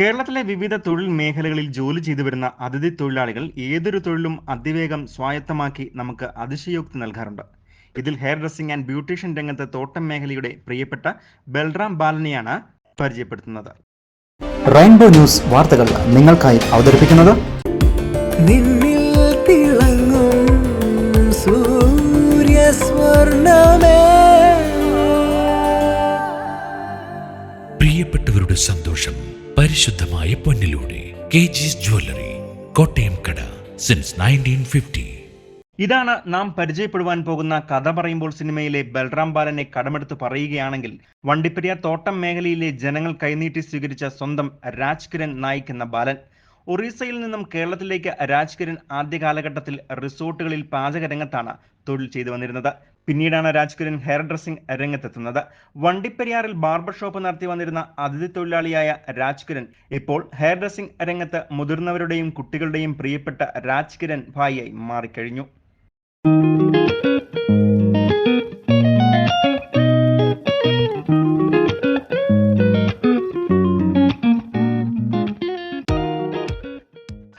കേരളത്തിലെ വിവിധ തൊഴിൽ മേഖലകളിൽ ജോലി ചെയ്തു വരുന്ന അതിഥി തൊഴിലാളികൾ ഏതൊരു തൊഴിലും അതിവേഗം സ്വായത്തമാക്കി നമുക്ക് അതിശയോക്തി നൽകാറുണ്ട്. ഇതിൽ ഹെയർ ഡ്രസ്സിംഗ് ആൻഡ് ബ്യൂട്ടീഷ്യൻ രംഗത്ത് തോട്ടം മേഖലയുടെ പ്രിയപ്പെട്ട ബൽറാം ബാലനെയാണ് പരിചയപ്പെടുത്തുന്നത്. റെയിൻബോ ന്യൂസ് വാർത്തകൾ നിങ്ങൾക്കായി അവതരിപ്പിക്കുന്നത് നിന്നിൽ തിളങ്ങും സൂര്യസ്വർണമേ. പ്രിയപ്പെട്ടവരുടെ സന്തോഷം. പരിശുദ്ധമായ പൊന്നിലൂടെ കെ ജിസ് ജ്വല്ലറി കോട്ടയം കട സിൻസ് നയന്റീൻ ഫിഫ്റ്റി ഇതാണ് നാം പരിചയപ്പെടുവാൻ പോകുന്ന കഥ പറയുമ്പോൾ സിനിമയിലെ ബൽറാം ബാലനെ കടമെടുത്ത് പറയുകയാണെങ്കിൽ വണ്ടിപ്പെരിയാർ തോട്ടം മേഖലയിലെ ജനങ്ങൾ കൈനീട്ടി സ്വീകരിച്ച സ്വന്തം രാജ്കിരൺ നായിക് എന്ന ബാലൻ. ഒറീസയിൽ നിന്നും കേരളത്തിലേക്ക് രാജ്കിരൺ ആദ്യ കാലഘട്ടത്തിൽ റിസോർട്ടുകളിൽ പാചകരംഗത്താണ് തൊഴിൽ ചെയ്തു വന്നിരുന്നത്. പിന്നീടാണ് രാജ് കിരൺ ഹെയർ ഡ്രസ്സിംഗ് രംഗത്തെത്തുന്നത്. വണ്ടിപ്പെരിയാറിൽ ബാർബർ ഷോപ്പ് നടത്തി വന്നിരുന്ന അതിഥി തൊഴിലാളിയായ രാജ് കിരൺ ഇപ്പോൾ ഹെയർ ഡ്രസ്സിംഗ് രംഗത്ത് മുതിർന്നവരുടെയും കുട്ടികളുടെയും പ്രിയപ്പെട്ട രാജ് കിരൺ ഭായിയായി മാറിക്കഴിഞ്ഞു.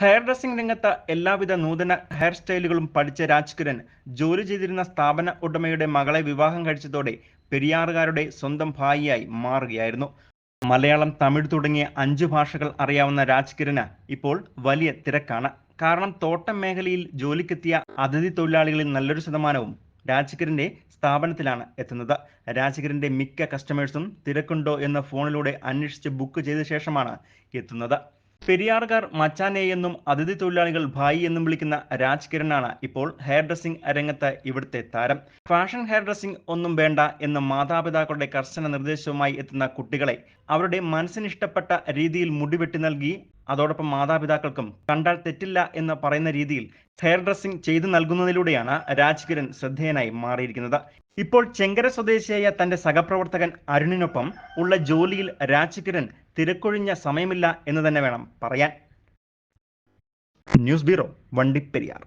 ഹെയർ ഡ്രസ്സിംഗ് രംഗത്ത് എല്ലാവിധ നൂതന ഹെയർ സ്റ്റൈലുകളും പഠിച്ച രാജ് കിരൺ ജോലി ചെയ്തിരുന്ന സ്ഥാപന ഉടമയുടെ മകളെ വിവാഹം കഴിച്ചതോടെ പെരിയാറുകാരുടെ സ്വന്തം ഭായിയായി മാറുകയായിരുന്നു. മലയാളം തമിഴ് തുടങ്ങിയ അഞ്ച് ഭാഷകൾ അറിയാവുന്ന രാജ് കിരന് ഇപ്പോൾ വലിയ തിരക്കാണ്. കാരണം തോട്ടം മേഖലയിൽ ജോലിക്കെത്തിയ അതിഥി തൊഴിലാളികളിൽ നല്ലൊരു ശതമാനവും രാജ്കിരന്റെ സ്ഥാപനത്തിലാണ് എത്തുന്നത്. രാജ്കിരന്റെ മിക്ക കസ്റ്റമേഴ്സും തിരക്കുണ്ടോ എന്ന് ഫോണിലൂടെ അന്വേഷിച്ച് ബുക്ക് ചെയ്ത ശേഷമാണ് എത്തുന്നത്. പെരിയാറുകാർ മച്ചാനെ എന്നും അതിഥി തൊഴിലാളികൾ ഭായി എന്നും വിളിക്കുന്ന രാജ് കിരണാണ് ഇപ്പോൾ ഹെയർ ഡ്രസ്സിംഗ് രംഗത്ത് ഇവിടുത്തെ താരം. ഫാഷൻ ഹെയർ ഡ്രസ്സിംഗ് ഒന്നും വേണ്ട എന്ന മാതാപിതാക്കളുടെ കർശന നിർദ്ദേശവുമായി എത്തുന്ന കുട്ടികളെ അവരുടെ മനസ്സിന് ഇഷ്ടപ്പെട്ട രീതിയിൽ മുടിവെട്ടി നൽകി അതോടൊപ്പം മാതാപിതാക്കൾക്കും കണ്ടാൽ തെറ്റില്ല എന്ന് പറയുന്ന രീതിയിൽ ഹെയർ ഡ്രസ്സിംഗ് ചെയ്തു നൽകുന്നതിലൂടെയാണ് രാജ് കിരൺ ശ്രദ്ധേയനായി മാറിയിരിക്കുന്നത്. ഇപ്പോൾ ചെങ്കര സ്വദേശിയായ തന്റെ സഹപ്രവർത്തകൻ അരുണിനൊപ്പം ഉള്ള ജോലിയിൽ രാജ്കിരൺ തിരക്കൊഴിഞ്ഞ സമയമില്ല എന്ന് തന്നെ വേണം പറയാൻ. News bureau Vandiperiyar.